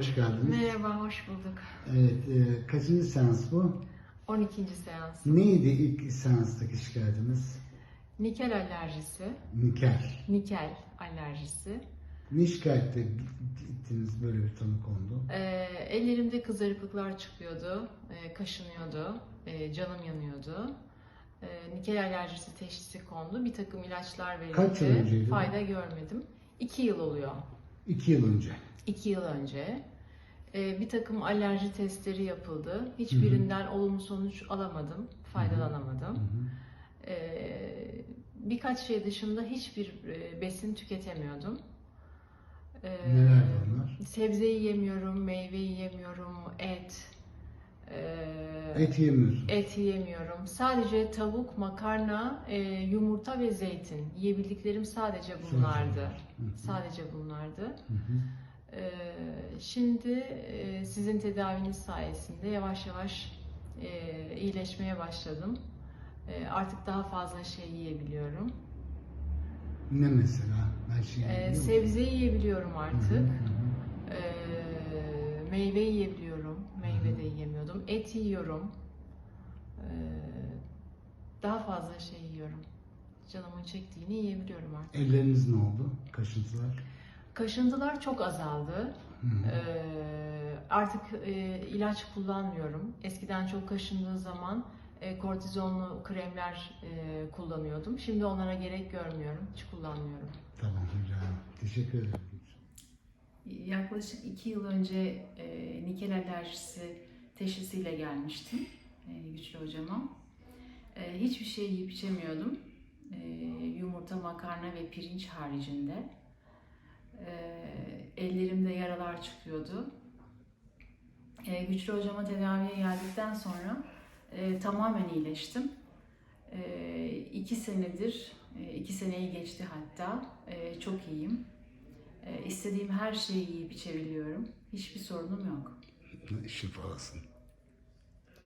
hoş geldiniz. Merhaba, hoş bulduk. Evet, e, kaçıncı seans bu? 12. seans. Neydi ilk seanstaki şikayetiniz? Nikel alerjisi, Nikel. nikel alerjisi. Ne şikayette gittiniz böyle bir tanı kondu? Ee, ellerimde kızarıklıklar çıkıyordu, e, kaşınıyordu, e, canım yanıyordu. E, nikel alerjisi teşhisi kondu. Bir takım ilaçlar verildi. Kaç yıl önceydi? Fayda görmedim. 2 yıl oluyor. İki yıl önce. 2 yıl önce. E, bir takım alerji testleri yapıldı. Hiçbirinden olumlu sonuç alamadım, faydalanamadım. Hı hı. Ee, birkaç şey dışında hiçbir e, besin tüketemiyordum. Ee, Neler onlar? Sebze yiyemiyorum, meyve yiyemiyorum, et. ee, Et yemiyorsun. et yiyemiyorum. Sadece tavuk, makarna, e, yumurta ve zeytin. Yiyebildiklerim sadece bunlardı. Hı hı. Sadece bunlardı. Hı hı. Ee, şimdi e, sizin tedaviniz sayesinde yavaş yavaş e, iyileşmeye başladım. E, artık daha fazla şey yiyebiliyorum. Ne mesela? Ben şey Ee, sebze yiyebiliyorum hı, artık. hı hı. Ee, meyve yiyebiliyorum. Meyve de yiyemiyordum. Et yiyorum. Ee, daha fazla şey yiyorum. Canımın çektiğini yiyebiliyorum artık. Elleriniz ne oldu? Kaşıntılar? Kaşıntılar çok azaldı. Ee, artık e, ilaç kullanmıyorum. Eskiden çok kaşındığı zaman e, kortizonlu kremler e, kullanıyordum. Şimdi onlara gerek görmüyorum. Hiç kullanmıyorum. Tamam hocam. Teşekkür ederim. Yaklaşık iki yıl önce e, nikel alerjisi teşhisiyle gelmiştim e, Güçlü hocama. E, hiçbir şey yiyip içemiyordum. E, yumurta, makarna ve pirinç haricinde. Ellerimde yaralar çıkıyordu. E, Güçlü hocama tedaviye geldikten sonra e, tamamen iyileştim. E, iki senedir, e, iki seneyi geçti hatta. E, çok iyiyim. E, istediğim her şeyi yiyip içebiliyorum. Hiçbir sorunum yok. Şifasın.